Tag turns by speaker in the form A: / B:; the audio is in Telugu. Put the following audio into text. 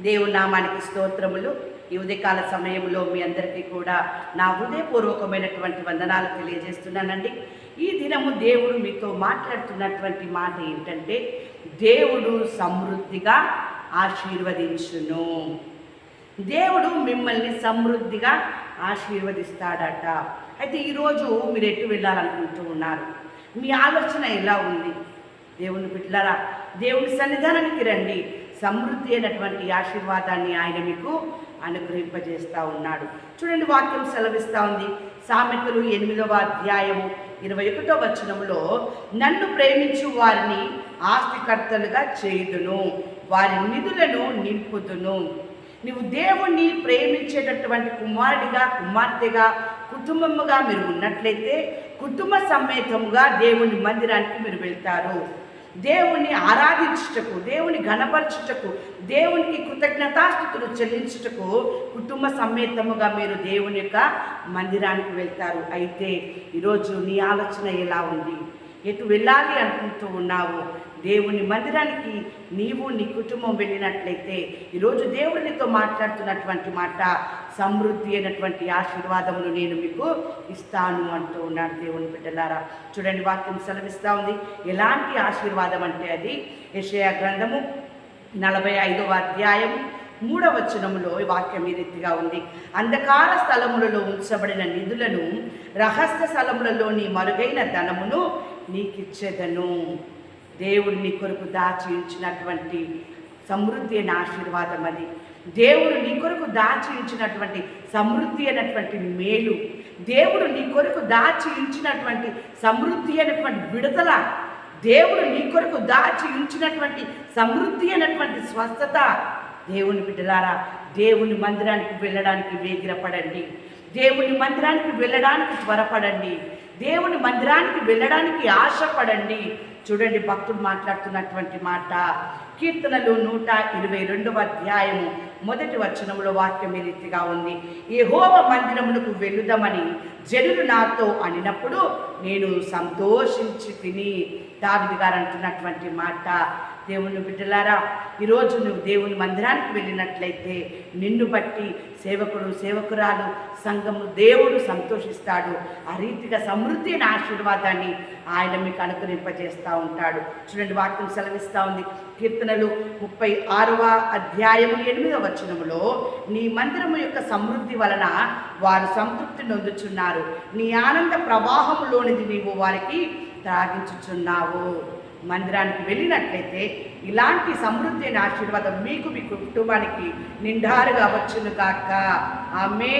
A: దేవుని నామానికి స్తోత్రములు. ఈ ఉదయకాల సమయంలో మీ అందరికీ కూడా నా హృదయపూర్వకమైనటువంటి వందనాలు తెలియజేస్తున్నానండి. ఈ దినము దేవుడు మీతో మాట్లాడుతున్నటువంటి మాట ఏంటంటే దేవుడు సమృద్ధిగా ఆశీర్వదించును. దేవుడు మిమ్మల్ని సమృద్ధిగా ఆశీర్వదిస్తాడట. అయితే ఈరోజు మీరు ఎటు వెళ్ళాలనుకుంటూ ఉన్నారు? మీ ఆలోచన ఎలా ఉంది? దేవుని బిడ్డలారా దేవుని సన్నిధానానికి రండి. సమృద్ధి అయినటువంటి ఆశీర్వాదాన్ని ఆయన మీకు అనుగ్రహింపజేస్తూ ఉన్నాడు. చూడండి వాక్యం సెలవిస్తూ ఉంది. సామెతలు ఎనిమిదవ అధ్యాయము ఇరవై ఒకటో వచనంలో నన్ను ప్రేమించు వారిని ఆస్తికర్తలుగా చేయుదును వారి నిధులను నింపుదును. నువ్వు దేవుణ్ణి ప్రేమించేటటువంటి కుమారుడిగా కుమార్తెగా కుటుంబముగా మీరు ఉన్నట్లయితే కుటుంబ సమేతముగా దేవుని మందిరానికి మీరు వెళ్తారు. దేవుణ్ణి ఆరాధించుటకు దేవుని ఘనపరచుటకు దేవునికి కృతజ్ఞతాస్థుతులు చెల్లించుటకు కుటుంబ సమేతముగా మీరు దేవుని యొక్క మందిరానికి వెళ్తారు. అయితే ఈరోజు నీ ఆలోచన ఎలా ఉంది? ఎటు వెళ్ళాలి అనుకుంటూ ఉన్నావు? దేవుని మందిరానికి నీవు నీ కుటుంబం వెళ్ళినట్లయితే ఈరోజు దేవుడు నీతో మాట్లాడుతున్నటువంటి మాట సమృద్ధి అయినటువంటి ఆశీర్వాదములు నేను మీకు ఇస్తాను అంటూ ఉన్నాడు దేవుని బిడ్డలారా. చూడండి వాక్యం సెలవిస్తూ ఉంది. ఎలాంటి ఆశీర్వాదం అంటే అది? యెషయా గ్రంథము నలభై ఐదవ అధ్యాయం మూడవ వచనములో వాక్యం ఈ రీతిగా ఉంది. అంధకార స్థలములలో ఉంచబడిన నిధులను రహస్య స్థలములలోని మరుగైన ధనమును నీకిచ్చేదను. దేవుడు నీ కొరకు దాచి ఉంచినటువంటి సమృద్ధి అయిన ఆశీర్వాదం అది. దేవుడు నీ కొరకు దాచి ఉంచినటువంటి సమృద్ధి అయినటువంటి మేలు. దేవుడు నీ కొరకు దాచి ఉంచినటువంటి సమృద్ధి అయినటువంటి విడుదల. దేవుడు నీ కొరకు దాచి ఉంచినటువంటి సమృద్ధి అయినటువంటి స్వస్థత. దేవుని బిడ్డలారా దేవుని మందిరానికి వెళ్ళడానికి వేగిరపడండి. దేవుని మందిరానికి వెళ్ళడానికి త్వరపడండి. దేవుని మందిరానికి వెళ్ళడానికి ఆశపడండి. చూడండి భక్తుడు మాట్లాడుతున్నటువంటి మాట. కీర్తనలు నూట ఇరవై రెండవ అధ్యాయము మొదటి వచనంలో వాక్యం ఈ రీతిగా ఉంది. యెహోవ మందిరమునకు వెళ్ళుదామని జనులు నాతో అనినప్పుడు నేను సంతోషించి తిని దావిది గారు అంటున్నటువంటి మాట. దేవుని బిడ్డలారా ఈరోజు నువ్వు దేవుని మందిరానికి వెళ్ళినట్లయితే నిన్ను బట్టి సేవకుడు సేవకురాలు సంఘము దేవుడు సంతోషిస్తాడు. ఆ రీతిగా సమృద్ధి అయిన ఆశీర్వాదాన్ని ఆయన మీకు అనుగ్రహింపజేస్తూ ఉంటాడు. చూడండి వాక్యం సెలవిస్తూ ఉంది. కీర్తనలు ముప్పై ఆరవ అధ్యాయము ఎనిమిదవ వచనములో నీ మందిరము యొక్క సమృద్ధి వలన వారు సంతృప్తి నొందుచున్నారు. నీ ఆనంద ప్రవాహములోనిది నీవు వారికి త్రాగించుచున్నావు. మందిరానికి వెళ్ళినట్లయితే ఇలాంటి సమృద్ధి అయిన ఆశీర్వాదం మీకు మీ కుటుంబానికి నిండారుగా వచ్చును కాక ఆమె